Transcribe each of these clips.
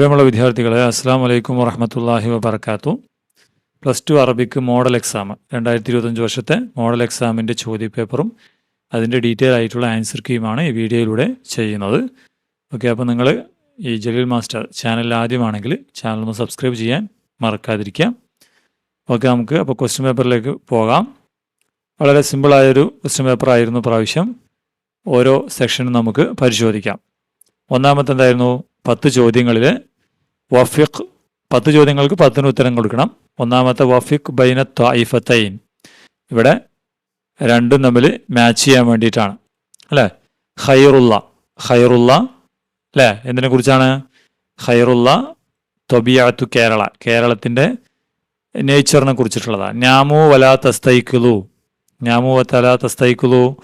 പ്രിയമുള്ള വിദ്യാർത്ഥികളെ അസ്സാം വലൈക്കും വറഹമത്തല്ലാഹി വബർക്കാത്തു plus two Arabic model exam രണ്ടായിരത്തി ഇരുപത്തഞ്ച് വർഷത്തെ മോഡൽ എക്സാമിന്റെ ചോദ്യപേപ്പറും അതിന്റെ ഡീറ്റെയിൽ ആയിട്ടുള്ള ആൻസർ കീയുമാണ് ഈ വീഡിയോയിലൂടെ ചെയ്യുന്നത്. ഓക്കെ അപ്പോൾ നിങ്ങൾ ഈ ജലീൽ മാസ്റ്റർ ചാനലിൽ ആദ്യമാണെങ്കിൽ ചാനൽ ഒന്ന് സബ്സ്ക്രൈബ് ചെയ്യാൻ മറക്കാതിരിക്കാം ഓക്കെ നമുക്ക് അപ്പോൾ ക്വസ്റ്റ്യൻ പേപ്പറിലേക്ക് പോകാം. വളരെ സിമ്പിളായൊരു ക്വസ്റ്റ്യൻ പേപ്പർ ആയിരുന്നു പ്രാവശ്യം. ഓരോ സെക്ഷനും നമുക്ക് പരിശോധിക്കാം. ഒന്നാമത്തെ എന്തായിരുന്നു പത്ത് ചോദ്യങ്ങളിൽ വഫിഖ് പത്ത് ചോദ്യങ്ങൾക്ക് പത്തിന് ഉത്തരം കൊടുക്കണം. ഒന്നാമത്തെ വഫിഖ് ബൈന ത്വായിഫത്തൈൻ ഇവിടെ രണ്ടും തമ്മിൽ മാച്ച് ചെയ്യാൻ വേണ്ടിയിട്ടാണ്. അല്ലേ? ഖൈറുള്ള ഖൈറുള്ള അല്ലേ? എന്തിനെ കുറിച്ചാണ്? ഖൈറുള്ള തൊബിയാത്തു കേരള. കേരളത്തിന്റെ നേച്ചറിനെ കുറിച്ചിട്ടുള്ളതാണ് ഞാമു വലാ തസ്തൈക്കുലു ഞാമു വലാ തസ്തൈക്കുലു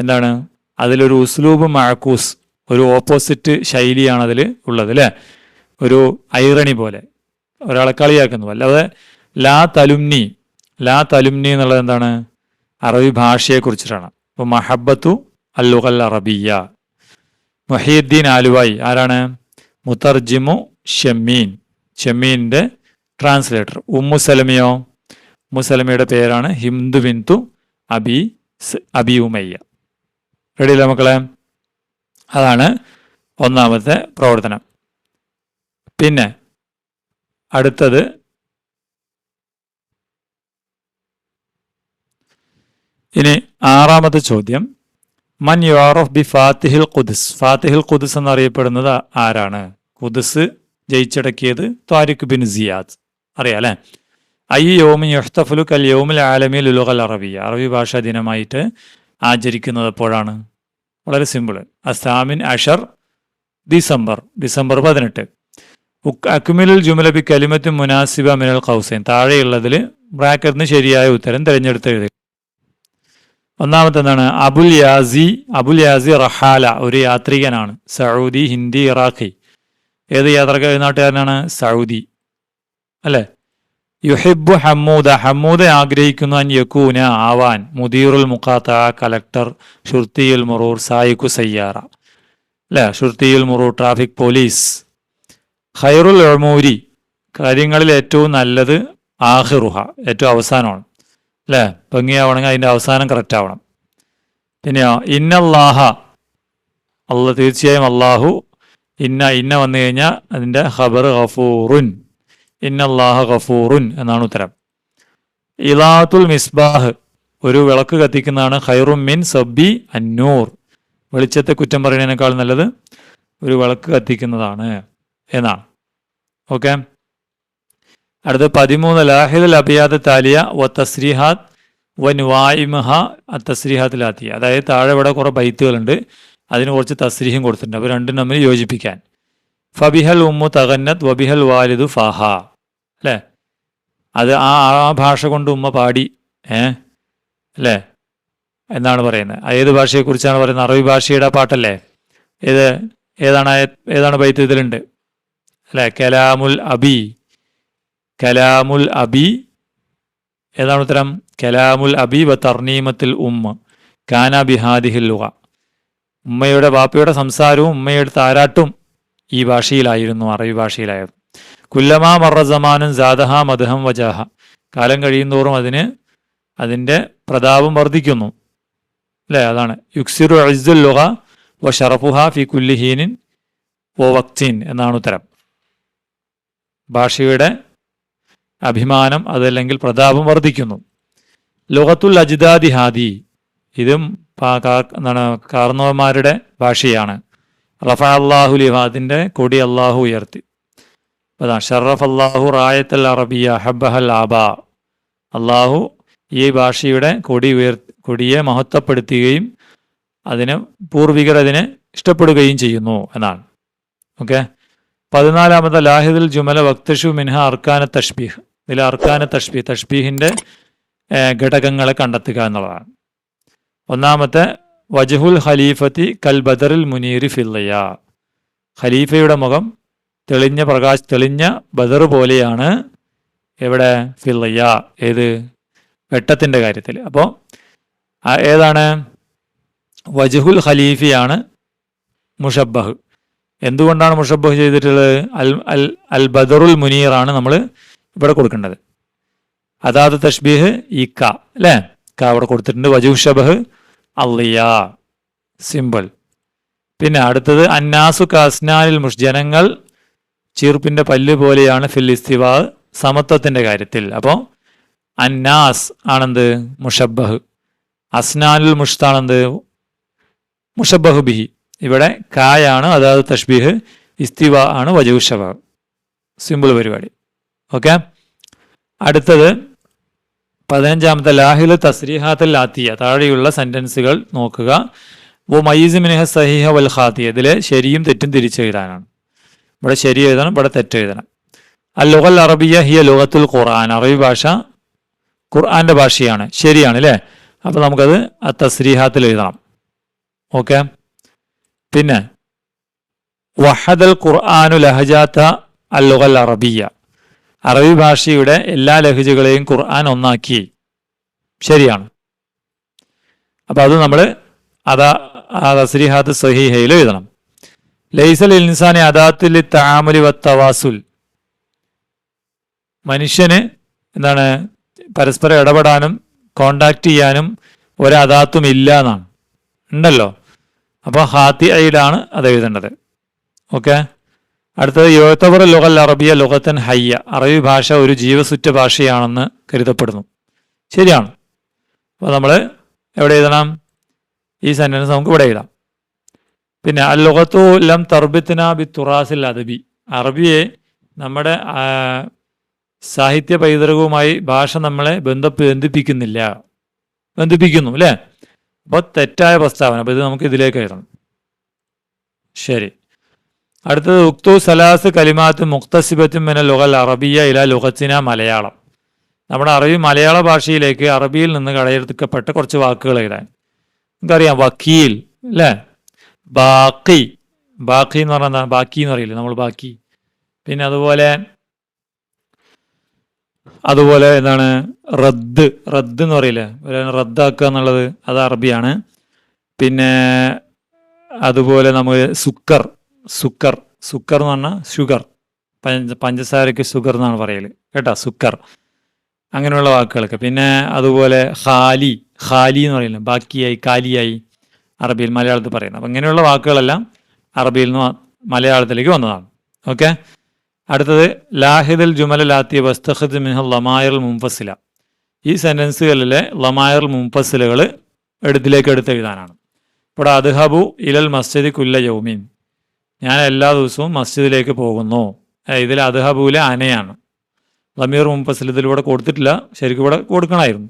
എന്താണ്? അതിലൊരു ഉസ്ലൂബ് മഴക്കൂസ് ഒരു ഓപ്പോസിറ്റ് ശൈലിയാണ് അതിൽ ഉള്ളത് അല്ലേ? ഒരു ഐറണി പോലെ. ഒരാളെ കളിയാക്കുന്നു. അല്ലാതെ ലാ തലുംനി ലാ തലുംനി എന്നുള്ളത് എന്താണ്? അറബി ഭാഷയെ കുറിച്ചിട്ടാണ്. അപ്പോൾ മഹബത്തു അല്ലുഖൽ അറബിയ മൊഹീദ്ദീൻ ആലുവായി. ആരാണ്? മുത്തർജിമു ഷെമ്മീൻ. ഷെമ്മീന്റെ ട്രാൻസ്ലേറ്റർ ഉമ്മു സലമിയോ? ഉമ്മു സലമിയുടെ പേരാണ് ഹിന്ദു ബിന്ദു അബി അബി ഉമയ്യ. റെഡിയല്ലേ മക്കളെ? അതാണ് ഒന്നാമത്തെ പ്രവർത്തനം. പിന്നെ അടുത്തത് ഇനി ആറാമത്തെ ചോദ്യം. മൻ യോറഫ് ബി ഫാത്തിഹിൽ ഖുദ്സ്? ഫാത്തിഹിൽ ഖുദ്സ് എന്നറിയപ്പെടുന്നത് ആരാണ്? ഖുദ്സ് ജയിച്ചടക്കിയത് ത്വാരിഖ് ബിൻ സിയാദ്. അറിയാം ഐ യോമി യുഹ്തഫുലു കൽ യോമിൽ ആലമി ലുലുഖൽ അറബി അറബി ഭാഷാ ദിനമായിട്ട് ആചരിക്കുന്നത് എപ്പോഴാണ്? വളരെ സിമ്പിൾ അസാമിൻ അഷർ ഡിസംബർ ഡിസംബർ പതിനെട്ട്. അക്മിലുൽ ജുമലബി കലിമത്ത് മുനാസിബ മിനൽ കൗസൈൻ താഴെയുള്ളതിൽ ബ്രാക്കറ്റിന് ശരിയായ ഉത്തരം തിരഞ്ഞെടുത്ത് എഴുതി ഒന്നാമത്തെ എന്താണ് അബുൽ യാസി അബുൽ യാസി റഹാല ഒരു യാത്രികനാണ്. Saudi Hindi Iraqi. ഏത് യാത്രക്ക നാട്ടുകാരനാണ്? സൗദി. അല്ലേ? യുഹിബു ഹമ്മൂദ ഹമ്മൂദ ആഗ്രഹിക്കുന്നു അൻ യക്കൂന ആവാൻ. മുദീറുൽ മുഖാത്ത കലക്ടർ ഷുർത്തിയുൽ മുറൂർ സായിക്കു സയ്യാറ. അല്ലേ? ഷുർത്തിയുൽ മുറൂർ ട്രാഫിക് പോലീസ്. ഖൈറുൽ ഉമൂരി കാര്യങ്ങളിൽ ഏറ്റവും നല്ലത് ആഹിറുഹ ഏറ്റവും അവസാനമാണ്. അല്ലേ? ഭംഗിയാവണമെങ്കിൽ അതിന്റെ അവസാനം കറക്റ്റ് ആവണം. പിന്നെയോ ഇന്നല്ലാഹ അല്ല തീർച്ചയായും അള്ളാഹു ഇന്ന ഇന്ന വന്നു കഴിഞ്ഞാൽ അതിന്റെ ഖബർ ഗഫൂറുൻ ഇന്നല്ലാഹ ഗഫൂറുൻ എന്നാണ് ഉത്തരം. ഇലാത്തുൽ മിസ്ബാഹ് ഒരു വിളക്ക് കത്തിക്കുന്നതാണ് ഖൈറും മിൻ സബ്ബി അന്നൂർ. വെളിച്ചത്തെ കുറ്റം പറയുന്നതിനേക്കാൾ നല്ലത് ഒരു വിളക്ക് കത്തിക്കുന്നതാണ്. എന്നാണ്. ഓക്കെ? അടുത്ത പതിമൂന്ന് ലാഹിൽ അബിയാദ് താലിയ വ തസ്രീഹാത്ത് വ നുവായിമഹ തസ്രീഹാത്തിലാത്തിയ അതായത് താഴെ ഇവിടെ കുറേ ബൈത്തുകളുണ്ട്. അതിന് കുറച്ച് തസ്രീഹും കൊടുത്തിട്ടുണ്ട്. അപ്പോൾ രണ്ടും തമ്മിൽ യോജിപ്പിക്കാൻ. ഫബിഹൽ ഉമ്മു തകന്നത് വബിഹൽ വാലിദു ഫഹ. അല്ലേ? അത് ആ ആ ഭാഷ കൊണ്ട് ഉമ്മ പാടി. ഏ? അല്ലേ? എന്നാണ് പറയുന്നത്. ഏത് ഭാഷയെക്കുറിച്ചാണ് പറയുന്നത്? അറബി ഭാഷയുടെ പാട്ടല്ലേ? ഏത് ഏതാണ് ഏതാണ് ബൈത്ത് ഇതിലുണ്ട്? അല്ലേ? കലാമുൽ അബി. കലാമുൽ അബി. ഏതാണ് ഉത്തരം? കലാമുൽ അബി വ തർണീമത്തിൽ ഉമ്മ. കാന ബിഹാദിഹിൽ ലുഹ ഉമ്മയുടെ ബാപ്പയുടെ സംസാരവും ഉമ്മയുടെ താരാട്ടും ഈ ഭാഷയിലായിരുന്നു അറബി ഭാഷയിലായിരുന്നു. കുല്ലമാ മറസമാനും ജാദഹ മധഹം വജാഹ. കാലം കഴിയുന്തോറും അതിന് അതിന്റെ പ്രതാപം വർദ്ധിക്കുന്നു. അല്ലേ? അതാണ്. യുക്സിറു അഴുൽ ലുഹ വ ഷറഫുഹ ഫി കുല്ലിഹീനിൻ വ വക്തീൻ എന്നാണ് ഉത്തരം. ഭാഷയുടെ അഭിമാനം അതല്ലെങ്കിൽ പ്രതാപം വർദ്ധിക്കുന്നു. ലോകത്തുൽ അജിദാദി ഹാദി ഇതും എന്താണ് കാർണവന്മാരുടെ ഭാഷയാണ്. റഫ അള്ളാഹു ലിഹാദിന്റെ കൊടി അള്ളാഹു ഉയർത്തി. അതാണ് ഷറഫ് അള്ളാഹു റായത്തൽ അറബിയ ഹബ്ബഹൽ ആബ. അള്ളാഹു ഈ ഭാഷയുടെ കൊടി ഉയർ കൊടിയെ മഹത്വപ്പെടുത്തുകയും അതിന് പൂർവികർ അതിനെ ഇഷ്ടപ്പെടുകയും ചെയ്യുന്നു എന്നാണ്. ഓക്കെ? പതിനാലാമത്തെ ലാഹിദുൽ ജുമല വക്തഷു മിൻഹ അർക്കാന തഷ്ബീഹ് ഇതിൽ അർക്കാന തഷ്ബീഹ് തഷ്ബീഹിന്റെ ഘടകങ്ങളെ കണ്ടെത്തുക എന്നുള്ളതാണ്. ഒന്നാമത്തെ വജഹുൽ ഖലീഫത്തി കൽ ബദറിൽ മുനീറി ഫില്ലയ. ഖലീഫയുടെ മുഖം തെളിഞ്ഞ പ്രകാശ് തെളിഞ്ഞ ബദർ പോലെയാണ് എവിടെ ഫില്ലയ ഏത് വെട്ടത്തിന്റെ കാര്യത്തിൽ. അപ്പോൾ ഏതാണ്? വജഹുൽ ഖലീഫിയാണ് മുഷബ്ബഹ്. എന്തുകൊണ്ടാണ് മുഷബ്ബഹ് ചെയ്തിട്ടുള്ളത്? അൽ അൽ അൽ ബദറുൽ മുനീറാണ് നമ്മൾ ഇവിടെ കൊടുക്കേണ്ടത്. അതാത് തഷ്ബീഹ് ഈ ക അല്ലേ? ക അവിടെ കൊടുത്തിട്ടുണ്ട്. വജു ഷബഹ് അള്ളിയ. സിമ്പിൾ പിന്നെ അടുത്തത് അന്നാസു കാസ്നാലിൽ മുഷ് ജനങ്ങൾ ചീർപ്പിന്റെ പല്ല് പോലെയാണ് ഫിൽ ഇസ്തിവാ സമത്വത്തിന്റെ കാര്യത്തിൽ. അപ്പോൾ അന്നാസ് ആണെന്ത്? മുഷബ്ബഹ്. അസ്നാനുൽ മുഷ്താണെന്ത്? മുഷബ്ബഹ് ബിഹി. ഇവിടെ കായാണ് അതായത് തഷ്ബീഹ് ഇസ്തിവ ആണ് വജുഷവ. സിമ്പിൾ പരിപാടി. ഓക്കെ അടുത്തത് പതിനഞ്ചാമത്തെ ലാഹിൽ തസ്രീഹാത്തൽ ലാത്തിയ. താഴെയുള്ള സെന്റൻസുകൾ നോക്കുക. വോ മയീസ് മിനഹ സഹിഹ വൽ ഖാത്തിയ. ഇതിൽ ശരിയും തെറ്റും തിരിച്ചെഴുതാനാണ് ഇവിടെ ശരി എഴുതണം ഇവിടെ തെറ്റ് എഴുതണം. അൽ ലുഗൽ അറബിയ ഹിയ ലുഗത്തുൽ ഖുർആൻ. അറബി ഭാഷ ഖുർആന്റെ ഭാഷയാണ്. ശരിയാണ് അല്ലേ അപ്പോൾ നമുക്കത് ആ തസ്രീഹാത്തിൽ എഴുതണം. ഓക്കെ പിന്നെ വഹദൽ ഖുർആാനു ലഹജാത്ത അൽ ലുഗൽ അറബിയ. അറബി ഭാഷയുടെ എല്ലാ ലഹജകളെയും ഖുർആൻ ഒന്നാക്കി. ശരിയാണ്. അപ്പൊ അത് നമ്മൾ അതാ തസ്രീഹാത്ത് സഹീഹയിൽ എഴുതണം. ലൈസൽ ഇൻസാനെ അദാത്തിൽ താമലി വത്തവാസുൽ. മനുഷ്യന് എന്താണ് പരസ്പരം ഇടപെടാനും കോണ്ടാക്ട് ചെയ്യാനും ഒരു അദാത്തും ഇല്ല എന്നാണ്. ഉണ്ടല്ലോ? അപ്പോൾ ഹാത്തി ഐഡാണ് അത് എഴുതേണ്ടത്. ഓക്കെ? അടുത്തത് യോത്തവർ ലുഗൽ അറബിയ ലുഗത്തൻ ഹയ്യ. അറബി ഭാഷ ഒരു ജീവസുറ്റ ഭാഷയാണെന്ന് കരുതപ്പെടുന്നു. ശരിയാണ്. അപ്പോൾ നമ്മൾ എവിടെ എഴുതണം? ഈ സെന്റൻസ് നമുക്ക് ഇവിടെ എഴുതാം. പിന്നെ അൽ ലുഗത്തു ലം തർബിത്തിന ബി തുറാസിൽ അദബി. അറബിയെ നമ്മുടെ സാഹിത്യ പൈതൃകവുമായി ഭാഷ നമ്മളെ ബന്ധ ബന്ധിപ്പിക്കുന്നില്ല. ബന്ധിപ്പിക്കുന്നു അല്ലേ? അപ്പോൾ തെറ്റായ പ്രസ്താവന. അപ്പോൾ ഇത് നമുക്ക് ഇതിലേക്ക് എഴുതണം ശരി. അടുത്തത് ഉക്തു സലാസ് കലിമാത്ത് മുക്തസിബത്തും മിന ലുഗൽ അറബിയ ഇല ലുഗത്തിന മലയാളം. നമ്മുടെ അറബി മലയാള ഭാഷയിലേക്ക് അറബിയിൽ നിന്ന് കടയെടുക്കപ്പെട്ട കുറച്ച് വാക്കുകൾ എഴുതാൻ. നമുക്കറിയാം വക്കീൽ അല്ലേ ബാക്കി. ബാക്കി എന്ന് പറഞ്ഞാൽ ബാക്കി എന്ന് പറയില്ലേ? നമ്മൾ ബാക്കി. പിന്നെ അതുപോലെ അതുപോലെ എന്താണ് റദ്ദ് റദ്ദ് എന്ന് പറയില്ലേ? റദ്ദാക്കുക എന്നുള്ളത് അത് അറബിയാണ്. പിന്നെ അതുപോലെ നമ്മൾ സുക്കർ സുക്കർ സുക്കർ എന്ന് പറഞ്ഞാൽ ഷുഗർ. പഞ്ച പഞ്ചസാരയ്ക്ക് ഷുഗർ എന്നാണ് പറയൽ കേട്ടോ? സുക്കർ. അങ്ങനെയുള്ള വാക്കുകളൊക്കെ പിന്നെ അതുപോലെ ഹാലി ഹാലി എന്ന് പറയുന്നത് ബാക്കിയായി കാലിയായി അറബിയിൽ മലയാളത്തിൽ പറയുന്നത്. അപ്പം ഇങ്ങനെയുള്ള വാക്കുകളെല്ലാം അറബിയിൽ നിന്ന് മലയാളത്തിലേക്ക് വന്നതാണ്. ഓക്കെ? അടുത്തത് ലാഹിദൽ ജുമല ലാത്തിയ വസ്തഖദ് മിഹ ലമായർ മുംഫസില ഈ സെന്റൻസുകളിലെ ലമായർ മുംഫസിലുകൾ എടുത്തിലേക്ക് എടുത്ത് എഴുതാനാണ്. ഇവിടെ അദ്ഹബു ഇലൽ മസ്ജിദ് കുല്ല യൗമീൻ. ഞാൻ എല്ലാ ദിവസവും മസ്ജിദിലേക്ക് പോകുന്നു. ഇതിൽ അദ്ഹബുവിലെ അനയാണ്. ലമീർ മുംഫസിൽ ഇതിലൂടെ കൊടുത്തിട്ടില്ല. ശരിക്കും ഇവിടെ കൊടുക്കണമായിരുന്നു.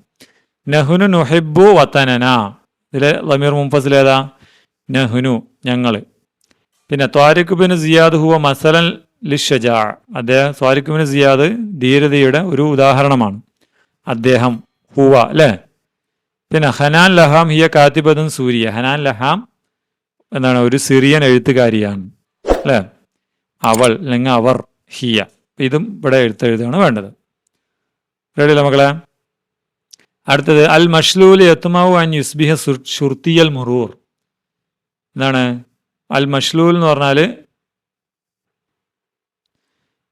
നഹുനു നുഹിബു വത്തനന ഇതിലെ ലമീർ മുംഫസിൽ ഏതാ? നഹുനു ഞങ്ങൾ പിന്നെ ത്വാരിഖ് സിയാദ് ഹുവ മസലൻ ലിഷജാ. അദ്ദേഹം സ്വാരിക്കുമിന് സിയാദ് ധീരതയുടെ ഒരു ഉദാഹരണമാണ്. അദ്ദേഹം ഹുവ അല്ലേ? പിന്നെ ഹനാൻ ലഹാം ഹിയ കാത്തിബദൻ സൂര്യ. ഹനാൻ ലഹാം എന്താണ് ഒരു സിറിയൻ എഴുത്തുകാരിയാണ് അല്ലേ? അവൾ അല്ലെങ്കിൽ അവർ ഹിയ. ഇതും ഇവിടെ എഴുത്തെഴുതാണ് വേണ്ടത്. റെഡിയല്ലേ മക്കളെ? അടുത്തത് അൽ മഷ്ലൂൽ എത്തുമാവു അൻ യുസ്ബിഹ ഷുർത്തിയൽ മുറൂർ. എന്താണ്? അൽ മഷ്ലൂൽ എന്ന് പറഞ്ഞാൽ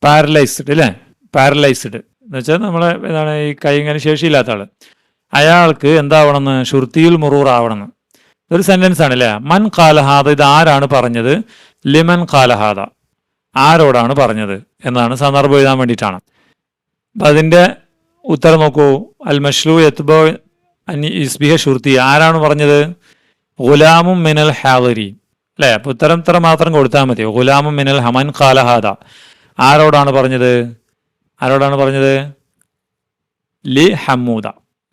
പാരലൈസ്ഡ് അല്ലേ? പാരലൈസ്ഡ്. എന്ന് വെച്ചാൽ നമ്മളെ എന്താണ് ഈ കൈ ഇങ്ങനെ ശേഷിയില്ലാത്ത ആൾ അയാൾക്ക് എന്താവണമെന്ന് ഷുർത്തിയിൽ മുറൂർ ആവണമെന്ന് ഇതൊരു സെന്റൻസ് ആണ് അല്ലേ മൻ കാലഹാദ ഇത് ആരാണ് പറഞ്ഞത്? ലിമൻ കാലഹാദ ആരോടാണ് പറഞ്ഞത്? എന്നാണ് സന്ദർഭം എഴുതാൻ വേണ്ടിയിട്ടാണ്. അപ്പം അതിന്റെ ഉത്തരം നോക്കൂ. അൽ മഷ്ലു എത്തുബോ അനി ഇസ്ബിഹ ഷുർത്തി ആരാണ് പറഞ്ഞത്? ഗുലാമും മിനൽ ഹാദരി അല്ലേ? അപ്പം ഉത്തരം ഇത്ര മാത്രം കൊടുത്താൽ മതി. ഗുലാമും മിനൽ ഹമൻ കാലഹാദ ആരോടാണ് പറഞ്ഞത്? ആരോടാണ് പറഞ്ഞത്? ലി ഹമ്മൂദ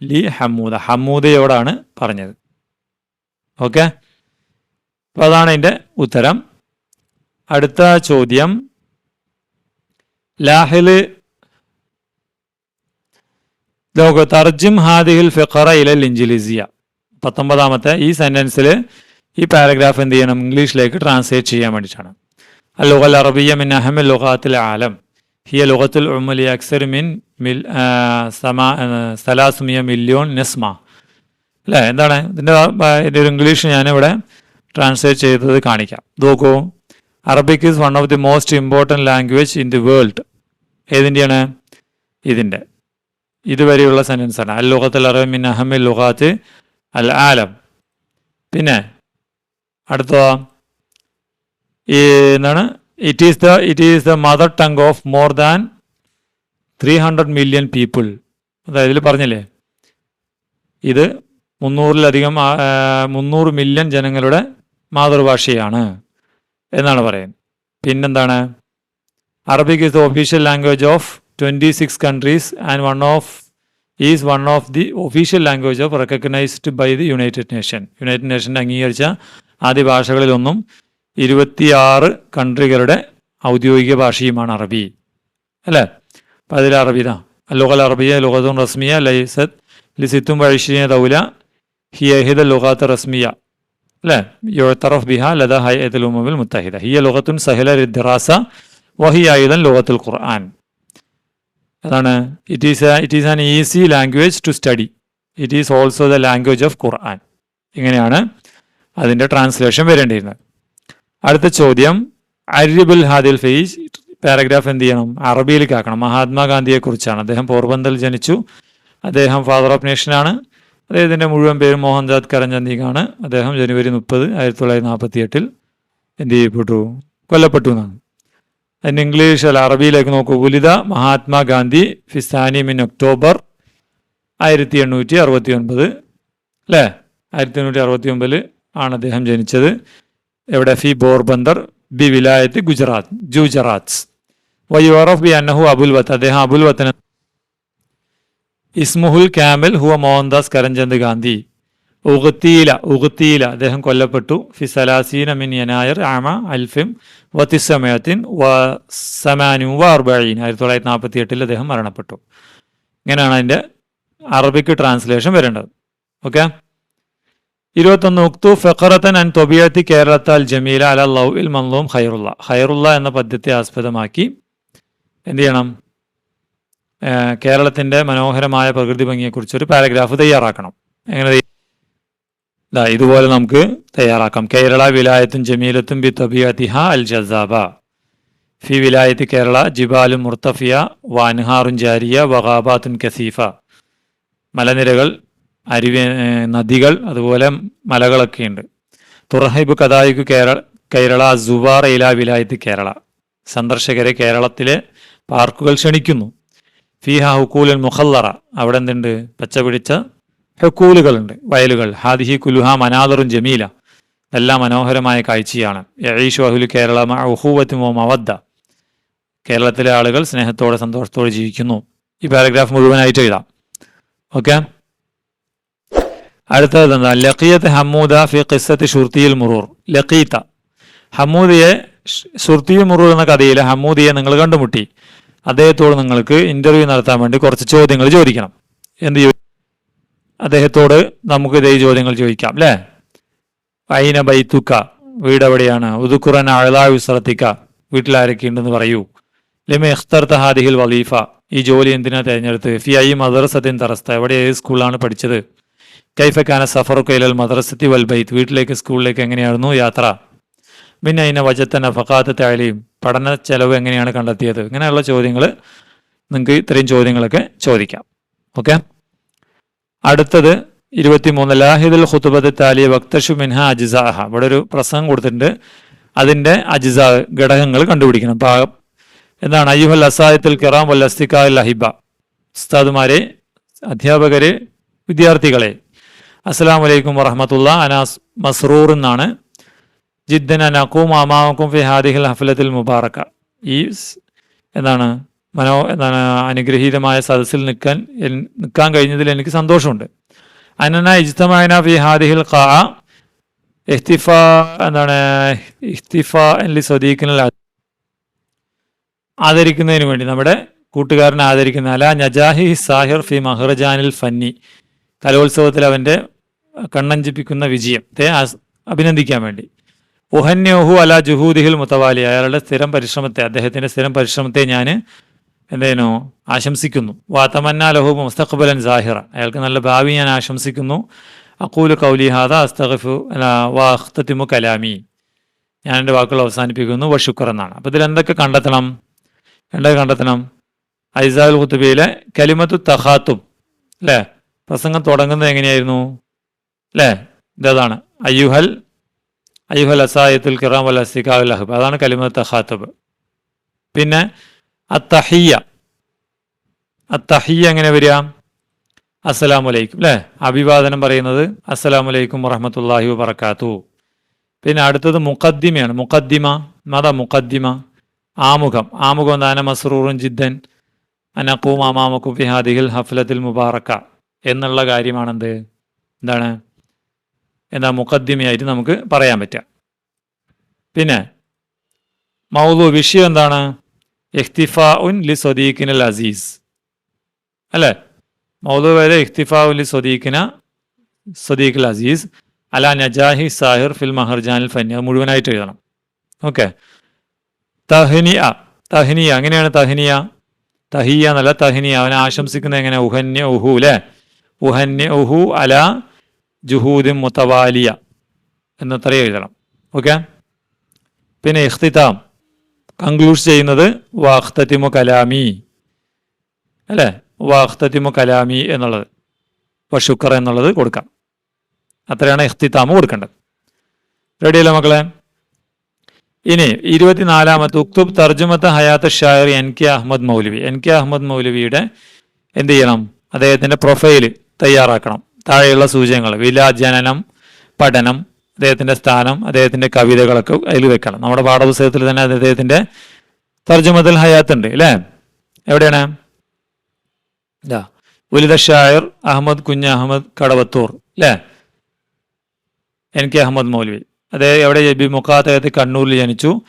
ലി ഹമ്മൂദ ഹമ്മൂദയോടാണ് പറഞ്ഞത്. ഓക്കെ? അപ്പോൾ അതാണ് എന്റെ ഉത്തരം. അടുത്ത ചോദ്യം. ലാഹിൽ ലോക തർജിം ഹാദിഹിൽ ഫിഖറ ഇലൽ ഇഞ്ചിലിസിയ പത്തൊമ്പതാമത്തെ ഈ സെന്റൻസിൽ ഈ പാരഗ്രാഫ് എന്ത് ചെയ്യണം? ഇംഗ്ലീഷിലേക്ക് ട്രാൻസ്ലേറ്റ് ചെയ്യാൻ വേണ്ടിയിട്ടാണ്. اللغة العربية من أهم اللغات العالم هي لغة الأم لأكثر من مل... آه... سما... آه... 300 മില്യൺ നെസ്മ അല്ലേ എന്താണ് ഇതിൻ്റെ ഇതിൻ്റെ ഒരു ഇംഗ്ലീഷ് ഞാനിവിടെ ട്രാൻസ്ലേറ്റ് ചെയ്തത് കാണിക്കാം നോക്കൂ Arabic is one of the most important language in the world ഏതിൻ്റെയാണ് ഇതിൻ്റെ ഇതുവരെയുള്ള സെൻറ്റൻസ് ആണ് അൽ ലുഖത്തുൽ അറബി മിൻ അഹമിൽ ലുഖാത്ത് അൽ ആലം പിന്നെ അടുത്തതോ ഈ എന്താണ്? It is the it is the mother tongue of more than three hundred million people അതായത് ഇതിൽ പറഞ്ഞില്ലേ? ഇത് മുന്നൂറിലധികം മുന്നൂറ് മില്യൺ ജനങ്ങളുടെ മാതൃഭാഷയാണ് എന്നാണ് പറയുന്നത്. പിന്നെന്താണ്? Arabic is the official language of twenty six countries and one of is one of the official language of recognised by the United Nation United Nation അംഗീകരിച്ച ആദ്യ ഭാഷകളിലൊന്നും ഇരുപത്തിയാറ് കൺട്രികളുടെ ഔദ്യോഗിക ഭാഷയുമാണ് അറബി. അല്ലേ? അപ്പം അതിൽ അറബി താ അല്ലുഖൽ അറബിയ ലുഖത്തും റസ്മിയ ലൈസത് ലിസിത്തും വഴിഷിയ ദൗല ഹിയഹിദ ലുഖാത്ത് റസ്മിയ. അല്ലേ? യുഴത്തറഫ് ബിഹ ലത ഹയത്തുൽ ഉമ്മുൽ മുത്തഹിദ. ഹിയ ലുഖത്തുൻ സഹല റിദ്റാസ വഹിയായുധൻ ലുഖത്തുൽ ഖുർആൻ. അതാണ്. It is it is an easy language to study it is also the language of Quran ഇങ്ങനെയാണ് അതിന്റെ ട്രാൻസ്ലേഷൻ വരേണ്ടിയിരുന്നത്. അടുത്ത ചോദ്യം. അരിബുൽ ഹാദിൽ ഫെയ്സ് പാരഗ്രാഫ് എന്ത് ചെയ്യണം? അറബിയിലേക്ക് ആക്കണം മഹാത്മാഗാന്ധിയെ കുറിച്ചാണ് അദ്ദേഹം പോർബന്തൽ ജനിച്ചു. അദ്ദേഹം ഫാദർ ഓഫ് നേഷനാണ് അദ്ദേഹത്തിന്റെ മുഴുവൻ പേര് മോഹൻദാദ് കരംചന്ദിക്കാണ്. അദ്ദേഹം ജനുവരി മുപ്പത് ആയിരത്തി തൊള്ളായിരത്തി നാൽപ്പത്തി എട്ടിൽ എന്ത് ചെയ്യപ്പെട്ടു? കൊല്ലപ്പെട്ടു എന്നാണ്. അതിന് ഇംഗ്ലീഷ് അല്ല അറബിയിലേക്ക് നോക്കൂ. പുലിത മഹാത്മാഗാന്ധി ഫിസാനി മിൻ ഒക്ടോബർ ആയിരത്തി എണ്ണൂറ്റി അറുപത്തി ഒൻപത് അല്ലേ? ആയിരത്തി എണ്ണൂറ്റി അറുപത്തി ഒമ്പതിൽ ആണ് അദ്ദേഹം ജനിച്ചത്. എവിടെ ഫി ബോർബന്ദർ ബി വിലായത്ത് ഗുജറാത്ത് ഗുജറാത്ത് ഓഫ് ബി അന്നഹു അബുൽ വത്ത് അദ്ദേഹം അബുൽ വത്തന. ഇസ്മുഹുൽ ക്യാമൽ ഹുവ മോഹൻദാസ് കരംചന്ദ് ഗാന്ധി. ഉഗത്തീല ഉഗത്തീല. അദ്ദേഹം കൊല്ലപ്പെട്ടു. ഫി സലാസീന മിൻ യനായർ ആമ അൽഫിം വത്തിസമയത്തിൻ വ സമാനു വ അർബീൻ ആയിരത്തി തൊള്ളായിരത്തി നാൽപ്പത്തി എട്ടിൽ അദ്ദേഹം മരണപ്പെട്ടു. ഇങ്ങനെയാണ് അതിന്റെ അറബിക്ക് ട്രാൻസ്ലേഷൻ വരേണ്ടത്. ഓക്കെ? ഇരുപത്തൊന്ന് ഉക്തു ഫെഖറത്തൻ അൻ തൊബിയത്തി കേരളത്താൽ ജമീല അല ലൗ ഇൽ മൻലൂം ഖൈറുള്ള ഖൈറുള്ള എന്ന പദ്യത്തെ ആസ്പദമാക്കി എന്ത് ചെയ്യണം? കേരളത്തിന്റെ മനോഹരമായ പ്രകൃതി ഭംഗിയെക്കുറിച്ചൊരു പാരഗ്രാഫ് തയ്യാറാക്കണം. എങ്ങനെ ഇതുപോലെ നമുക്ക് തയ്യാറാക്കാം. കേരള വിലായത്തും ജമീലത്തും ബി തബിയത്തിഹ അൽ ജസാബ. ഫി വിലായത്ത് കേരള ജിബാലും മുർത്തഫിയ വാൻഹാറും ജാരിയ വഹാബാത്തുൻ കസീഫ. മലനിരകൾ അരുവി നദികൾ അതുപോലെ മലകളൊക്കെ ഉണ്ട് തുറഹൈബ് കഥായിക്ക് കേരള കേരള സുബാർ ഇല വിലായത്ത് കേരള. സന്ദർശകരെ കേരളത്തിലെ പാർക്കുകൾ ക്ഷണിക്കുന്നു. ഫിഹ ഹുക്കൂലുൽ മുഹല്ലറ അവിടെ എന്തുണ്ട്? പച്ച പിടിച്ച ഹുക്കൂലുകളുണ്ട് വയലുകൾ. ഹാദിഹി കുലുഹ മനാദറും ജമീല. എല്ലാം മനോഹരമായ കാഴ്ചയാണ്. യഴീഷു അഹുൽ കേരള ഉഹൂവത്തുമോ മവദ്ദ. കേരളത്തിലെ ആളുകൾ സ്നേഹത്തോടെ സന്തോഷത്തോടെ ജീവിക്കുന്നു. ഈ പാരഗ്രാഫ് മുഴുവനായിട്ട് എഴുതാം. ഓക്കെ? അടുത്തത് എന്താ? ലഖീയത്ത് ഹമ്മൂദ ഫി ഖിസ്സത്ത് ഷുർത്തിയിൽ മുറൂർ. ലഖീത്ത. ഹമ്മൂദിയെ ഷുർത്തിയിൽ മുറൂർ എന്ന കഥയിൽ ഹമ്മൂദിയെ നിങ്ങൾ കണ്ടുമുട്ടി. അദ്ദേഹത്തോട് നിങ്ങൾക്ക് ഇന്റർവ്യൂ നടത്താൻ വേണ്ടി കുറച്ച് ചോദ്യങ്ങൾ ചോദിക്കണം. എന്ത് അദ്ദേഹത്തോട് നമുക്ക് ഇതേ ചോദ്യങ്ങൾ ചോദിക്കാം അല്ലേ അയിന ബൈത്തുക്ക വീട് എവിടെയാണ്? ഉദുക്കുറൻ അഴലാ വിസ്രത്തിക്ക ഉണ്ടെന്ന് പറയൂ. ലിമ ഇഖ്തർത്ത ഹാദിഹിൽ വലീഫ? ഈ ജോലി എന്തിനാ തിരഞ്ഞെടുത്ത് ഫി ഐ മദർസത്തിൻ തറസ്ത? എവിടെ ഏത് സ്കൂളിലാണ് പഠിച്ചത്? കൈഫക്കാന സഫറുക്ക കൈലൽ മദ്രസത്തി വൽ ബൈത്ത്. വീട്ടിലേക്ക് സ്കൂളിലേക്ക് എങ്ങനെയായിരുന്നു യാത്ര? പിന്നെ അതിനെ വജത്തന ഫഖാത്ത് താലിയും പഠന ചെലവ് എങ്ങനെയാണ് കണ്ടെത്തിയത്? ഇങ്ങനെയുള്ള ചോദ്യങ്ങൾ നിങ്ങൾക്ക് ഇത്രയും ചോദ്യങ്ങളൊക്കെ ചോദിക്കാം. ഓക്കെ? അടുത്തത് ഇരുപത്തിമൂന്ന്. ലാഹിദുൽ ഖുത്തുബത്ത് താലിയ വക്തഷു മിൻഹ അജിസാഹ. ഇവിടെ ഒരു പ്രസംഗം കൊടുത്തിട്ടുണ്ട്. അതിന്റെ അജിസ ഘടകങ്ങൾ കണ്ടുപിടിക്കണം. ഭാഗം എന്താണ്? അയ്യുഹൽ അസായത്തിൽ കിറാം വൽ അസ്തിക്കാ ലഹിബ ഉസ്താദുമാരെ അധ്യാപകരെ വിദ്യാർത്ഥികളെ അസ്സാം വലൈക്കും വറഹമത്തുള്ള അനാസ് മസ്റൂർ എന്നാണ്. ജിദ്ദൻ അനക്കും അമാക്കും ഫിഹാദിഹിൽ ഹഫലത്തിൽ മുബാറക്ക. ഈ എന്താണ് മനോ എന്താണ് അനുഗ്രഹീതമായ സദസ്സിൽ നിൽക്കാൻ നിൽക്കാൻ കഴിഞ്ഞതിൽ എനിക്ക് സന്തോഷമുണ്ട്. അനന ഇജ്തമായന ഫി ഹാദിഹിൽ ഖാ ഇഹ്തിഫ എന്താണ് ഇഹ്തിഫ അലി സദീഖിന ആദരിക്കുന്നതിന് വേണ്ടി നമ്മുടെ കൂട്ടുകാരനെ ആദരിക്കുന്ന അല നജാഹി സാഹിർ ഫി മഹ്റജാനിൽ ഫന്നി കലോത്സവത്തിൽ അവന്റെ കണ്ണഞ്ചിപ്പിക്കുന്ന വിജയത്തെ അഭിനന്ദിക്കാൻ വേണ്ടി. ഉഹന്യോഹു അല ജുഹൂദിഹിൽ മുത്തവാലി അയാളുടെ സ്ഥിരം പരിശ്രമത്തെ അദ്ദേഹത്തിന്റെ സ്ഥിരം പരിശ്രമത്തെ ഞാൻ എന്തേനോ ആശംസിക്കുന്നു. വാത്തമന്ന ലഹു മുസ്തഖബലൻ സാഹിറ. അയാൾക്ക് നല്ല ഭാവി ഞാൻ ആശംസിക്കുന്നു. അക്കൂൽ കൗലി ഹാദ അസ്തഖഫു വാഹ്തത്തിമു കലാമി. ഞാൻ എന്റെ വാക്കുകൾ അവസാനിപ്പിക്കുന്നു. വഷുക്കർ എന്നാണ്. അപ്പോൾ ഇതിലെന്തൊക്കെ കണ്ടെത്തണം? എന്തൊക്കെ കണ്ടെത്തണം? ഐസാൽ ഖുത്തുബിയിലെ കലിമത്തു തഹാത്തും അല്ലേ? പ്രസംഗം തുടങ്ങുന്നത് എങ്ങനെയായിരുന്നു? അല്ലേ ഇതാണ് അയ്യുഹൽ അയ്യുഹൽ അസായത്തുൽ കിറാം വൽ അസിഖാവുൽ അഹബ്. അതാണ് കലിമ തഹാത്തബ് പിന്നെ അത്തഹിയ അത്തഹിയ എങ്ങനെ വരിക? അസ്സലാമു അലൈക്കും. അല്ലേ അഭിവാദനം പറയുന്നത് അസ്സലാമു അലൈക്കും വറഹമത്തല്ലാഹി വബർക്കാത്തു പിന്നെ അടുത്തത് മുഖദ്ദിമയാണ്. മുഖദ്ദിമ മത മുഖദ്ദിമ ആമുഖം. ആമുഖം ദാന മസ്റൂറും ജിദ്ദൻ അനക്കൂ അമാമക്കും ഫിഹാദിഹിൽ ഹഫ്ലത്തിൽ മുബാറക്ക. എന്നുള്ള കാര്യമാണെന്ത്? എന്താണ്? എന്താ മുഖദ്യമയായിട്ട് നമുക്ക് പറയാൻ പറ്റുക പിന്നെ മൗലു വിഷയം എന്താണ്? ഇഖ്തിഫാ ഉൻ ലി സ്വദീഖിൻ അൽ അസീസ്. അല്ലേ? മൗലു വരെ ഇഖ്തിഫ ഉൻ ലി സ്വദീഖിന സ്വദീഖ് അൽ അസീസ്. അല നജാഹി സാഹിർ ഫിൽ മഹർജാനിൽ അത് മുഴുവനായിട്ട് എഴുതണം. ഓക്കെ. തഹ്നിയ. തഹ്നിയ. അങ്ങനെയാണ് തഹ്നിയ? തഹിയ എന്നല്ല തഹ്നിയ. അവനെ ആശംസിക്കുന്നത് എങ്ങനെ ഉഹന്യ ഉഹു അല്ലേ? ഉഹന്യ ഉഹു അല ജുഹൂദിൻ മുത്തവാലിയ എന്നത്രയും എഴുതണം. ഓക്കെ പിന്നെ ഇഖ്തിതാം. കൺക്ലൂഡ് ചെയ്യുന്നത് വാഖ്തത്തിമു കലാമി. അല്ലേ? വാഖ്തത്തിമു കലാമി എന്നുള്ളത്. വഷുക്കർ എന്നുള്ളത് കൊടുക്കാം. അത്രയാണ് ഇഖ്തിതാമ് കൊടുക്കേണ്ടത്. റെഡിയല്ലേ മക്കളെ? ഇനി ഇരുപത്തിനാലാമത്തെ ഉക്തുബ് തർജുമത്ത് ഹയാത്ത് ഷായർ N K Ahmed Moulavi. N K Ahmed മൗലവിയുടെ എന്ത് ചെയ്യണം? അദ്ദേഹത്തിന്റെ പ്രൊഫൈൽ തയ്യാറാക്കണം. താഴെയുള്ള സൂചനകൾ വില ജനനം പഠനം അദ്ദേഹത്തിന്റെ സ്ഥാനം അദ്ദേഹത്തിന്റെ കവിതകളൊക്കെ അതിൽ വെക്കണം. നമ്മുടെ പാഠപുസ്തകത്തിൽ തന്നെ തർജമതിൽ ഹയാത്ത് ഉണ്ട് അല്ലേ? എവിടെയാണ്? ഉലിത ഷായർ അഹമ്മദ് കുഞ്ഞ് അഹമ്മദ് കടവത്തൂർ അല്ലേ? N K Ahmed Moulavi. അദ്ദേഹം എവിടെ ബി മുഖാത്തകത്ത് കണ്ണൂരിൽ ജനിച്ചു.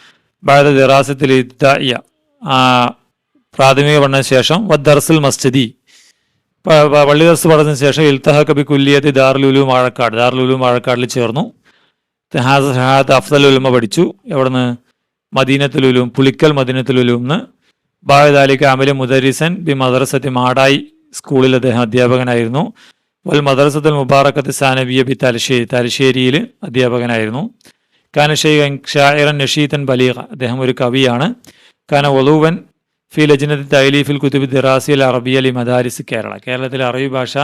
ഭാരത ദിറാസത്തിൽ പ്രാഥമിക പഠന ശേഷം വദ്ദർസുൽ മസ്ജിദി. പ- പ- പള്ളി ദർസ് പഠനത്തിന് ശേഷം ഇൽത്തഹ കബി കുല്ലിയത്ത് ദാർലുലു വാഴക്കാട് ദാർലുലു വാഴക്കാടിൽ ചേർന്നു. ഷഹാദ് അഫ്സൽ ഉലുമ പഠിച്ചു. എവിടുന്ന്? മദീനത്തുലുലും പുളിക്കൽ മദീനത്തുലുലുന്ന് ബായദാലിക്ക് കാമിലി മുദരിസൻ ബി മദ്രസത്തി മാടായി സ്കൂളിൽ അദ്ദേഹം അധ്യാപകനായിരുന്നു. വൽ മദ്രസത്തുൽ മുബാറക്കത്ത് സാനബിയ ബി തലശ്ശേരി തലശ്ശേരിയിൽ അധ്യാപകനായിരുന്നു. കാന ഷായിറൻ നഷീത്തൻ ബലീഗ അദ്ദേഹം ഒരു കവിയാണ്. കാന ഒലൂവൻ ഫി ലജ്നത്ത് തൈലീഫിൽ കുത്തുബി അൽ അറബി അലി മദാരിസ് കേരള. കേരളത്തിലെ അറബി ഭാഷ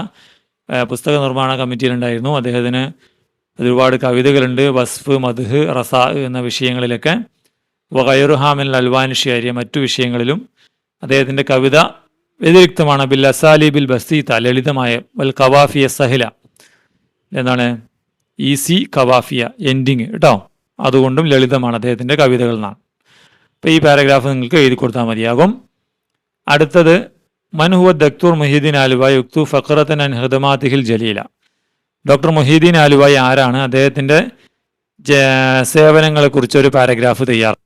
പുസ്തക നിർമ്മാണ കമ്മിറ്റിയിലുണ്ടായിരുന്നു. അദ്ദേഹത്തിന് ഒരുപാട് കവിതകളുണ്ട്. വസ്ഫ് മദ്ഹ് റസാ എന്ന വിഷയങ്ങളിലൊക്കെ. വകയറുഹാമിൻ അൽവാൻ ഷിയാരിയ മറ്റു വിഷയങ്ങളിലും അദ്ദേഹത്തിന്റെ കവിത വ്യതിരിക്തമാണ്. ബിൽ അസാലി ബിൽ ബസീത്ത ലളിതമായ വൽ കവാഫിയ സഹില എന്താണ് ഈസി കവാഫിയ എൻഡിങ് കേട്ടോ അതുകൊണ്ടും ലളിതമാണ് അദ്ദേഹത്തിന്റെ കവിതകൾ എന്നാണ് അപ്പോൾ ഈ പാരഗ്രാഫ് നിങ്ങൾക്ക് എഴുതി കൊടുത്താൽ മതിയാകും. അടുത്തത് മൻഹുവ ദക്തൂർ മുഹീദ്ദീൻ ആലുവായ് യുക്തു ഫക്രത്തൻ അൻ ഹൃദമാതിഹിൽ ജലീല. ഡോക്ടർ മുഹീദ്ദീൻ ആലുവായ് ആരാണ്? അദ്ദേഹത്തിന്റെ സേവനങ്ങളെ സേവനങ്ങളെക്കുറിച്ച് ഒരു പാരഗ്രാഫ് തയ്യാർ.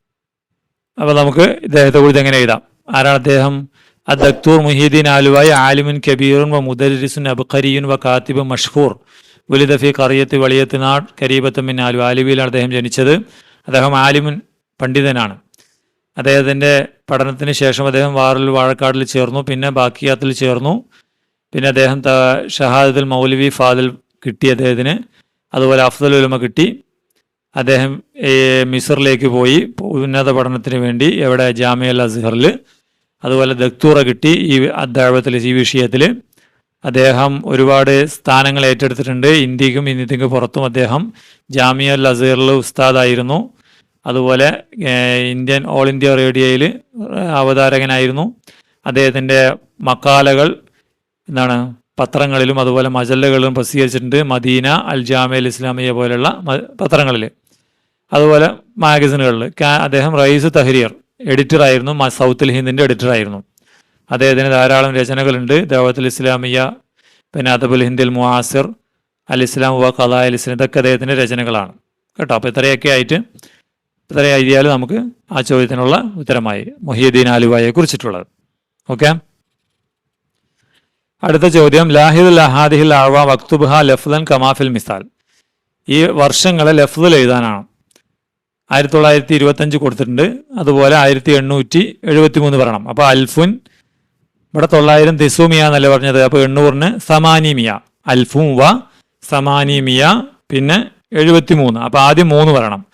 അപ്പോൾ നമുക്ക് ഇദ്ദേഹത്തെ കുറിച്ച് എങ്ങനെ എഴുതാം? ആരാണ് അദ്ദേഹം? അദ്ദക്തൂർ മുഹീദ്ദീൻ ആലുവായ് ആലിമുൻ കബീറുൻ വ മുദരിസുൻ അബ്ഖരിയുൻ വ കാത്തിബ് മഷ്ഹൂർ. വലിദഫി കറിയത്ത് വലിയത്തിനാട് കരീബത്തമ്മിൻ ആലു ആലുവയിലാണ് അദ്ദേഹം ജനിച്ചത്. അദ്ദേഹം ആലിമുൻ പണ്ഡിതനാണ്. അദ്ദേഹത്തിന്റെ പഠനത്തിന് ശേഷം അദ്ദേഹം വാറിൽ വാഴക്കാടിൽ ചേർന്നു പിന്നെ ബാക്കിയാത്തിൽ ചേർന്നു. പിന്നെ അദ്ദേഹം ഷഹാദത്തുൽ മൗലവി ഫാദിൽ കിട്ടി അദ്ദേഹത്തിന്. അതുപോലെ അഫ്സൽ ഉലമ കിട്ടി. അദ്ദേഹം മിസറിലേക്ക് പോയി ഉന്നത പഠനത്തിന് വേണ്ടി എവിടെ? ജാമിയ അൽ അസ്ഹറിൽ അതുപോലെ ദക്തൂറ കിട്ടി ഈ അദ്ദേഹത്തിൽ ഈ വിഷയത്തിൽ അദ്ദേഹം ഒരുപാട് സ്ഥാനങ്ങൾ ഏറ്റെടുത്തിട്ടുണ്ട്. ഇന്ത്യക്കും ഇന്ത്യയ്ക്ക് പുറത്തും അദ്ദേഹം ജാമിയ അൽ അസീറിൽ ഉസ്താദായിരുന്നു. അതുപോലെ ഇന്ത്യൻ ഓൾ ഇന്ത്യ റേഡിയോയിൽ അവതാരകനായിരുന്നു. അദ്ദേഹത്തിന്റെ മക്കാലകൾ എന്താണ് പത്രങ്ങളിലും അതുപോലെ മജല്ലകളിലും പ്രസിദ്ധീകരിച്ചിട്ടുണ്ട്. മദീന അൽ ജാമിയൽ ഇസ്ലാമിയ പോലുള്ള പത്രങ്ങളിൽ. അതുപോലെ മാഗസിനുകളിൽ. അദ്ദേഹം റയീസ് തഹരിയർ എഡിറ്ററായിരുന്നു. സൗത്ത് സൗത്തിൽ ഹിന്ദിന്റെ എഡിറ്ററായിരുന്നു. അദ്ദേഹത്തിന് ധാരാളം രചനകളുണ്ട്. ദാവത്തുൽ ഇസ്ലാമിയ പിന്നെ അദബുൽ ഹിന്ദിൽ മുഹാസിർ അൽ ഇസ്ലാം വ കലാ അൽ ഇസ്ലാം ഇതൊക്കെ അദ്ദേഹത്തിന്റെ രചനകളാണ്. കേട്ടോ അപ്പോൾ ഇത്രയൊക്കെ ആയിട്ട് ഇത്രയും എഴുതിയാൽ നമുക്ക് ആ ചോദ്യത്തിനുള്ള ഉത്തരമായി മൊഹീദ്ദീൻ ആലുവായെ കുറിച്ചിട്ടുള്ളത്. ഓക്കെ? അടുത്ത ചോദ്യം ലാഹിദുൽ ലഹാദിഹിൽ ആഴ്വ വക്തുബഹ ലഫ്ദൻ കമാഫിൽ മിസാൽ. ഈ വർഷങ്ങളെ ലഫ്ദിൽ എഴുതാനാണ്. ആയിരത്തി തൊള്ളായിരത്തി ഇരുപത്തഞ്ച് കൊടുത്തിട്ടുണ്ട്. അതുപോലെ ആയിരത്തി എണ്ണൂറ്റി എഴുപത്തി മൂന്ന് പറയണം. അപ്പോൾ അൽഫുൻ ഇവിടെ തൊള്ളായിരം തിസുമിയ എന്നല്ലേ പറഞ്ഞത്? അപ്പോൾ എണ്ണൂറിന് സമാനീമിയ. അൽഫും വ സമാനിമിയ പിന്നെ എഴുപത്തി മൂന്ന് അപ്പോൾ ആദ്യം മൂന്ന് പറയണം.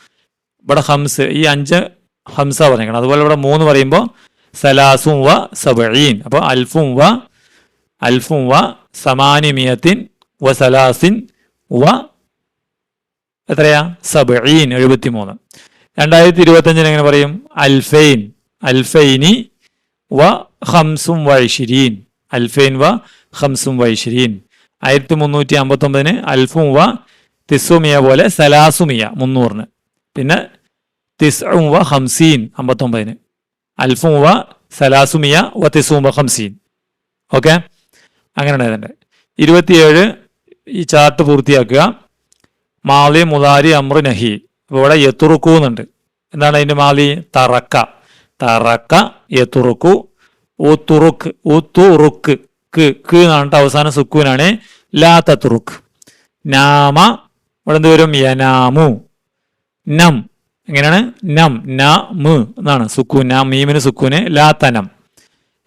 ഇവിടെ ഹംസ് ഈ അഞ്ച് ഹംസ പറഞ്ഞേക്കണം. അതുപോലെ ഇവിടെ മൂന്ന് പറയുമ്പോൾ സലാസും വ സബീൻ അപ്പോൾ അൽഫും വ അൽഫും വ സമാനിമിയത്തിൻ വ സലാസിൻ വ എത്രയാ? സബീൻ എഴുപത്തി മൂന്ന് രണ്ടായിരത്തി ഇരുപത്തഞ്ചിന് എങ്ങനെ പറയും? അൽഫൈൻ അൽഫൈനി വ ഹംസും വൈഷിരീൻ അൽഫൈൻ വ ഹംസും വൈഷിരീൻ ആയിരത്തി മുന്നൂറ്റി അമ്പത്തൊമ്പതിന് അൽഫും വ തിസുമിയ പോലെ സലാസുമിയ മുന്നൂറിന്. പിന്നെ തിസ്ഉം വ ഹംസീൻ അമ്പത്തൊമ്പതിന്. അൽഫും വ സലാസുമിയ വ തിസും വ ഹംസീൻ ഓക്കെ? അങ്ങനെയാണ് ഇതിന്റെ ഇരുപത്തിയേഴ് ഈ ചാർട്ട് പൂർത്തിയാക്കുക. മാലി മുതാരി അമ്രു നഹി. ഇവിടെ യത്തുറുക്കു എന്നുണ്ട്. എന്താണ് അതിന്റെ മാലി തറക്ക. തറക്ക യത്തുറുക്കു ഊത്തുറുക്ക് ഊത്തുറുക്ക് ക് ക്ക് എന്നാണ് അവസാന സുക്കൂനാണ്. ലാ തത്തുറുക്ക് നാമ ഇവിടെ എന്ത് വരും? യനാമു. നം. എങ്ങനെയാണ്? നം ന മ എന്നാണ്. സുക്കൂൻ ന മീമിന് സുക്കൂന് ലാ തനം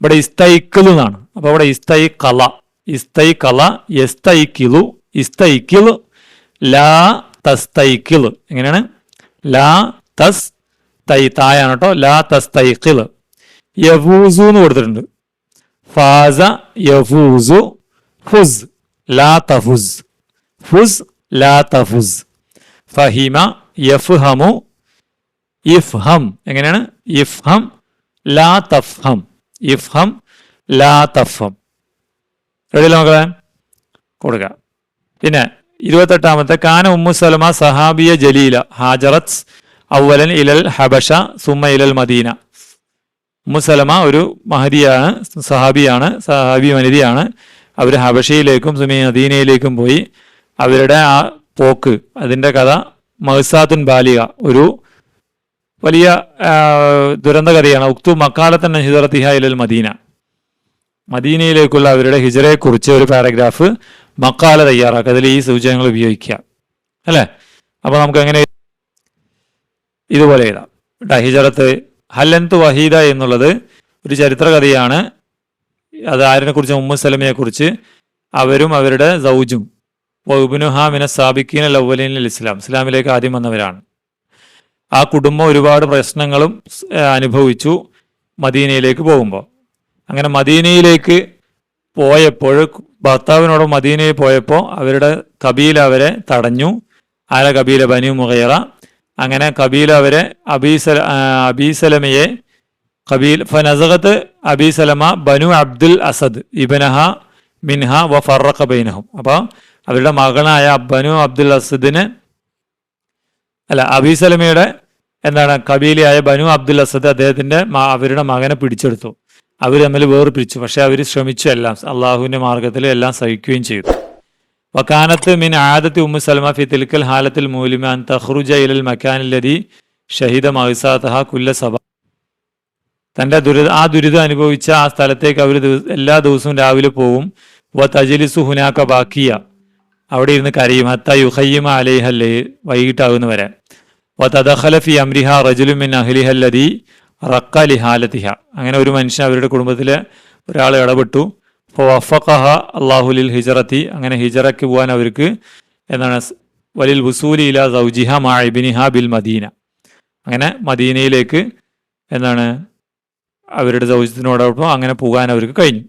ഇവിടെ ഇസ്തൈക്കിളു എന്നാണ്. അപ്പൊ ഇവിടെ ഇസ്തൈ കല ഇസ്തൈ കല എസ്തൈക്കിളു ഇസ്തൈക്കിളു ലാ തസ്തൈക്കിൾ എങ്ങനെയാണ്? ലാ തസ് തൈ തായാണ് കേട്ടോ. ലാ തസ്തൈക്കിൽ. യഫൂസു എന്ന് കൊടുത്തിട്ടുണ്ട്. ഫാസ യഫൂസു ഫുസ് ലാ തഫുസ്. ഫുസ് ലാ തഫുസ്. ഫഹിമ യഫ്ഹമു ഇഫ്ഹം. എങ്ങനെയാണ്? ഇഫ് ഹം ലാ തഫ്ഹം. ഇഫ്ഹം ലാ തഫ്ഹം. റെഡിയല്ലേ മക്കളെ? കൊടുക്കുക പിന്നെ ഇരുപത്തെട്ടാമത്തെ കാന ഉമ്മു സലമ സഹാബിയ ജലീല ഹാജറത്ത് അവലൻ ഇലൽ ഹബഷ സുമ ഇലൽ മദീന. ഉമ്മു സലമ ഒരു മഹതിയാണ് സഹാബിയാണ് സഹാബി വനിതയാണ് അവർ ഹബഷയിലേക്കും സുമി മദീനയിലേക്കും പോയി അവരുടെ ആ പോക്ക് അതിന്റെ കഥ മഹസാത്തുൻ ബാലിക. ഒരു വലിയ ദുരന്ത കഥയാണ്. ഉക്തു മക്കാലത്തൻ ഹിജറത്തിഹ മദീന. മദീനയിലേക്കുള്ള അവരുടെ ഹിജറയെക്കുറിച്ച് ഒരു പാരഗ്രാഫ് മക്കാല തയ്യാറാക്കുക. അതിൽ ഈ സൂചനകൾ ഉപയോഗിക്കുക. അല്ലേ? അപ്പോൾ നമുക്ക് എങ്ങനെ ഇതുപോലെ എഴുതാം. ഹിജറത്ത് ഹല്ലൻത്ത് വഹീദ എന്നുള്ളത് ഒരു ചരിത്ര കഥയാണ്. അത് ആരിനെ കുറിച്ച് ഉമ്മു സലമയെ കുറിച്ച് അവരും അവരുടെ സൗജും. വൈബുനുഹ മിന സാബിക്കീൻ അൽ അവലീൻ ഇസ്ലാം. ഇസ്ലാമിലേക്ക് ആദ്യം വന്നവരാണ്. ആ കുടുംബം ഒരുപാട് പ്രശ്നങ്ങളും അനുഭവിച്ചു മദീനയിലേക്ക് പോകുമ്പോൾ അങ്ങനെ മദീനയിലേക്ക് പോയപ്പോൾ ഭർത്താവിനോട് മദീനയിൽ പോയപ്പോൾ അവരുടെ കബീല അവരെ തടഞ്ഞു. ആര കബീല? ബനു മുഹയറ അങ്ങനെ കബീല അവരെ അബീസല ആ, അബീസലമയെ കബീൽ ഫനസഖത്ത് അബീസലമ ബനു അബ്ദുൽ അസദ് ഇബനഹ മിൻഹ വ ഫറഖ ബൈനഹും. അപ്പോൾ അവരുടെ മകനായ ബനു അബ്ദുൽ അസദിന് അല്ല അബീസലമയുടെ എന്താണ് കബീലയായ ബനു അബ്ദുൽ അസദ് അദ്ദേഹത്തിന്റെ മ- അവരുടെ മകനെ പിടിച്ചെടുത്തു. അവർ തമ്മിൽ വേർപിരിച്ചു. പക്ഷെ അവർ ശ്രമിച്ചു എല്ലാം. അള്ളാഹുവിന്റെ മാർഗത്തിൽ എല്ലാം സഹിക്കുകയും ചെയ്തു. വക്കാനത്ത് മിൻ ആദത്തി ഉമ്മു സൽമ ഫി തിൽക്കൽ ഹാലത്തിൽ മൂലിമാൻ തഹ്റുജ ഇലൽ മക്കാനില്ലതി ഷഹീദ മഹസാത്തഹ കുല്ല സഭ തന്റെ ദുരിത ആ ദുരിതം അനുഭവിച്ച ആ സ്ഥലത്തേക്ക് അവർ എല്ലാ ദിവസവും രാവിലെ പോവും. വ തജലിസു ഹുനാക്ക ബാക്കിയ. അവിടെ ഇരുന്ന് കരയും. ഹത്ത യുഹയ്യമ അലൈഹല്ലേ? വൈകിട്ടാകുന്ന വരെ വ തദഖല ഫി അംരിഹ റജുലുമിൻ അഹ്ലിഹല്ലതി റക്ക ലിഹാലത്തിഹ. അങ്ങനെ ഒരു മനുഷ്യൻ അവരുടെ കുടുംബത്തിലെ ഒരാൾ ഇടപെട്ടു. അപ്പോൾ വഫഖഹ അള്ളാഹുലിൽ ഹിജറത്തി. അങ്ങനെ ഹിജറയ്ക്ക് പോകാൻ അവർക്ക് എന്താണ് വലിൽ വസൂലി ഇല സൗജിഹ മാ ഇബിനിഹ ബിൽ മദീന. അങ്ങനെ മദീനയിലേക്ക് എന്താണ് അവരുടെ സൗജത്തിനോടൊപ്പം അങ്ങനെ പോകാൻ അവർക്ക് കഴിഞ്ഞു.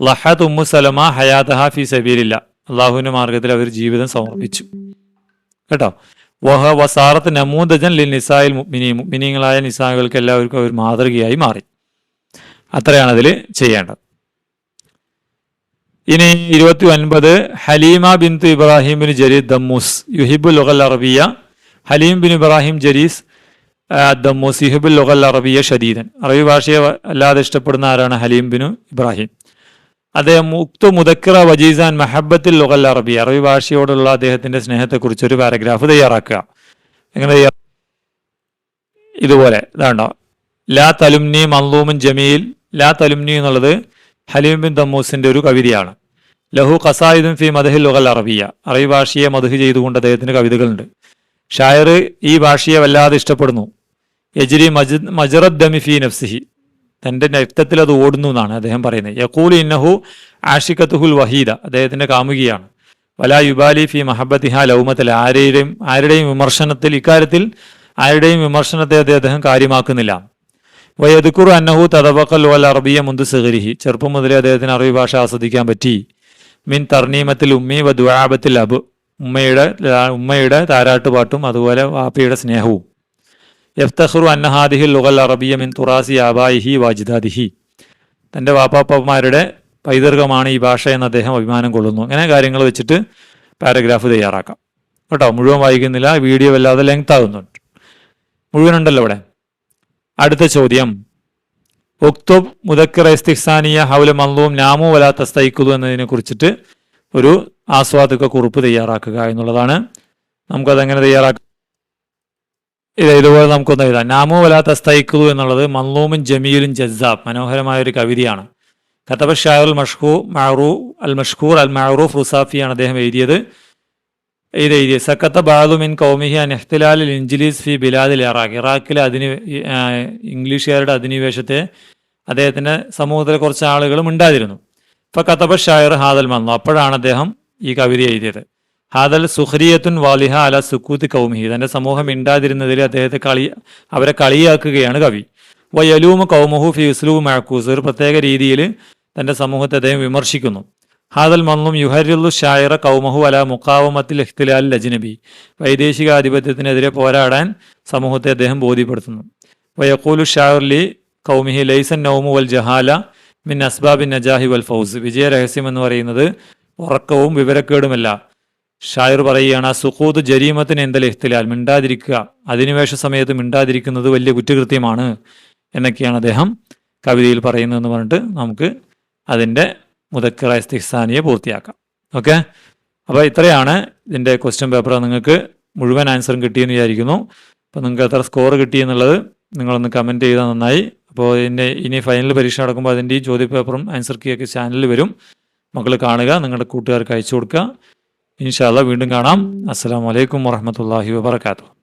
ലഹദ് ഉമ്മു സലമ ഹയാത്തഹ ഫി സബീലില്ല. അള്ളാഹുവിന്റെ മാർഗത്തിൽ അവർ ജീവിതം സമർപ്പിച്ചു. കേട്ടോ? വഹ വസാറത്ത് നമൂദജൻ ലിൽ നിസായിൽ മുഗ്മിനി മുഅ്മിനീങ്ങളായ നിസാകൾക്ക് എല്ലാവർക്കും അവർ മാതൃകയായി മാറി. അത്രയാണ് അതിൽ ചെയ്യേണ്ടത്. ഇനി ഇരുപത്തി ഒൻപത് ഹലീമ ബിന്തു ഇബ്രാഹിം ബിൻ ജരീദ് ദമ്മൂസ് യുഹിബുൽ ലുഗൽ അറബിയ. ഹലീം ബിൻ ഇബ്രാഹിം ജരീസ് ദമ്മൂസ് യുഹിബുൽ ലുഗൽ അറബിയ ഷദീദൻ. അറബി ഭാഷയെ അല്ലാതെ ഇഷ്ടപ്പെടുന്ന ആരാണ്? Halim bin Ibrahim. അദ്ദേഹം മുക്തു മുദക്കിറ വജീസാൻ മഹബത്തിൽ ലുഗൽ അറബി അറബി ഭാഷയോടുള്ള അദ്ദേഹത്തിന്റെ സ്നേഹത്തെക്കുറിച്ച് ഒരു പാരഗ്രാഫ് തയ്യാറാക്കുക. എങ്ങനെ ഇതുപോലെ ഇതാണ്ടോ. ലാ തലുംനി മന്ലൂമുൻ ജമീൽ. ലാ തലുംനി എന്നുള്ളത് ഹലീം ബിൻ തമ്മൂസിന്റെ ഒരു കവിതയാണ്. ലഹു ഖസായിദും ഫി മദഹിൽ ലുഗൽ അറബിയ. അറബി ഭാഷയെ മധുഹ് ചെയ്തുകൊണ്ട് അദ്ദേഹത്തിന് കവിതകളുണ്ട്. ഷായർ ഈ ഭാഷയെ വല്ലാതെ ഇഷ്ടപ്പെടുന്നു. യജ്രി മജ് മജറദ് ദമി ഫി നഫ്സിഹി. തന്റെ രക്തത്തിൽ അത് ഓടുന്നു എന്നാണ് അദ്ദേഹം പറയുന്നത്. യക്കൂൽ ഇന്നഹു ആഷിഖത്തുഹുൽ വഹീദ അദ്ദേഹത്തിന്റെ കാമുകിയാണ്. വലാ യുബാലി ഫി മഹബത്തിഹ ലൗമത്തിൽ ആരെയും ആരുടെയും വിമർശനത്തിൽ ഇക്കാര്യത്തിൽ ആരുടെയും വിമർശനത്തെ അദ്ദേഹം കാര്യമാക്കുന്നില്ല. വയദുക്കുർ അന്നഹു തദബക്കൽ വൽ അറബിയ മുന്ത് സഹരിഹി ചെറുപ്പം മുതലേ അദ്ദേഹത്തിന് അറബി ഭാഷ ആസ്വദിക്കാൻ പറ്റി. മിൻ തർണീമത്തിൽ ഉമ്മി വ ദുആബത്തിൽ അബ് ഉമ്മയുടെ ഉമ്മയുടെ താരാട്ടുപാട്ടും അതുപോലെ വാപ്പയുടെ സ്നേഹവും. യഫ്തഖറു അന്നഹാദിഹിൽ ലുഗൽ അറബിയ മിൻ തുറാസി ആബായിഹി വാജിദാദിഹി. തന്റെ വാപ്പാപ്പമാരുടെ പൈതൃകമാണ് ഈ ഭാഷ എന്ന് അദ്ദേഹം അഭിമാനം കൊള്ളുന്നു. അങ്ങനെ കാര്യങ്ങൾ വെച്ചിട്ട് പാരഗ്രാഫ് തയ്യാറാക്കാം. കേട്ടോ മുഴുവൻ വായിക്കുന്നില്ല വീഡിയോ വല്ലാതെ ലെങ്ത് ആകുന്നുണ്ട്. മുഴുവനുണ്ടല്ലോ ഇവിടെ. അടുത്ത ചോദ്യം. ഒക്തോബ് മുദക്കിറ ഇസ്തിഖ്സാനിയ ഹൗല മന്ദവും നാമു വലാ തസ്തൈക്കുതു എന്നതിനെ കുറിച്ചിട്ട് ഒരു ആസ്വാദക കുറിപ്പ് തയ്യാറാക്കുക എന്നുള്ളതാണ്. നമുക്കതെങ്ങനെ തയ്യാറാക്കാം? ഇത് ഇതുപോലെ നമുക്കൊന്ന് എഴുതാം. നാമോ വലാ തസ്തൈക്കു എന്നുള്ളത് മൻലൂമും ജമീലും ജസാബ് മനോഹരമായ ഒരു കവിതയാണ്. കത്തബ ഷാറുൽ മഷ്ഹൂ മഅറൂ അൽ മഷ്കൂർ അൽ മഅറൂഫ് റുസാഫിയാണ് അദ്ദേഹം എഴുതിയത്. ഇത് എഴുതിയത് സക്കത്ത ബാദു മിൻ കൗമിഹി അൻ ഇഞ്ചിലീസ് ഫി ബിലാദിൽ ഇറാഖ്. ഇറാഖിലെ അധിനി ഇംഗ്ലീഷുകാരുടെ അധിനിവേശത്തെ അദ്ദേഹത്തിന്റെ സമൂഹത്തിലെ കുറച്ച് ആളുകളും ഉണ്ടായിരുന്നു ഇപ്പം കത്തബ ഷായർ ഹാദൽ വന്നു അപ്പോഴാണ് അദ്ദേഹം ഈ കവിത എഴുതിയത്. ഹാദൽ സുഹ്രിയത്തുൻ വാലിഹ അല സുക്കൂത്ത് കൗമിഹി. തന്റെ സമൂഹം മിണ്ടാതിരുന്നതിൽ അദ്ദേഹത്തെ കളി അവരെ കളിയാക്കുകയാണ് കവി. വയലൂമ കൗമുഹു ഫി മഴക്കൂസ് ഒരു പ്രത്യേക രീതിയിൽ തന്റെ സമൂഹത്തെ അദ്ദേഹം വിമർശിക്കുന്നു. ഹാദൽ മന്നും യുഹരുല്ലു ഷായറ കൗമഹു അല മുക്കാവമത്തിൽ ഇഖ്തിലാൽ ലജ്നബി വൈദേശിക ആധിപത്യത്തിനെതിരെ പോരാടാൻ സമൂഹത്തെ അദ്ദേഹം ബോധ്യപ്പെടുത്തുന്നു. വയക്കൂലു ഷായർലി കൗമിഹി ലൈസൻ നൗമു വൽ ജഹാല മിൻ അസ്ബാബിൻ നജാഹി വൽ ഫൗസ്. വിജയ രഹസ്യം എന്ന് പറയുന്നത് ഉറക്കവും വിവരക്കേടുമല്ല. ഷായർ പറയുകയാണ് ആ സുഖൂദ് ജരീമത്തിന് എന്തൽ ഇഖ്തിലാൽ? മിണ്ടാതിരിക്കുക. അധിനിവേശ സമയത്ത് മിണ്ടാതിരിക്കുന്നത് വലിയ കുറ്റകൃത്യമാണ് എന്നൊക്കെയാണ് അദ്ദേഹം കവിതയിൽ പറയുന്നതെന്ന് പറഞ്ഞിട്ട് നമുക്ക് അതിന്റെ മുതക്കറായ സ്ഥിസ്ഥാനിയെ പൂർത്തിയാക്കാം. ഓക്കെ? അപ്പോൾ ഇത്രയാണ് ഇതിന്റെ ക്വസ്റ്റ്യൻ പേപ്പർ നിങ്ങൾക്ക് മുഴുവൻ ആൻസറും കിട്ടിയെന്ന് വിചാരിക്കുന്നു. അപ്പോൾ നിങ്ങൾക്ക് എത്ര സ്കോർ കിട്ടിയെന്നുള്ളത് നിങ്ങളൊന്ന് കമന്റ് ചെയ്താൽ നന്നായി. അപ്പോൾ ഇതിന്റെ ഇനി ഫൈനൽ പരീക്ഷ നടക്കുമ്പോൾ അതിന്റെ ഈ ചോദ്യ പേപ്പറും ആൻസർ കീയൊക്കെ ചാനലിൽ വരും. മക്കൾ കാണുക നിങ്ങളുടെ കൂട്ടുകാർക്ക് അയച്ചു കൊടുക്കുക. ഇൻഷാല്ല വീണ്ടും കാണാം. അസ്സാം വലൈക്കും വാഹമത്തല്ലാഹി വാബർക്കാത്തു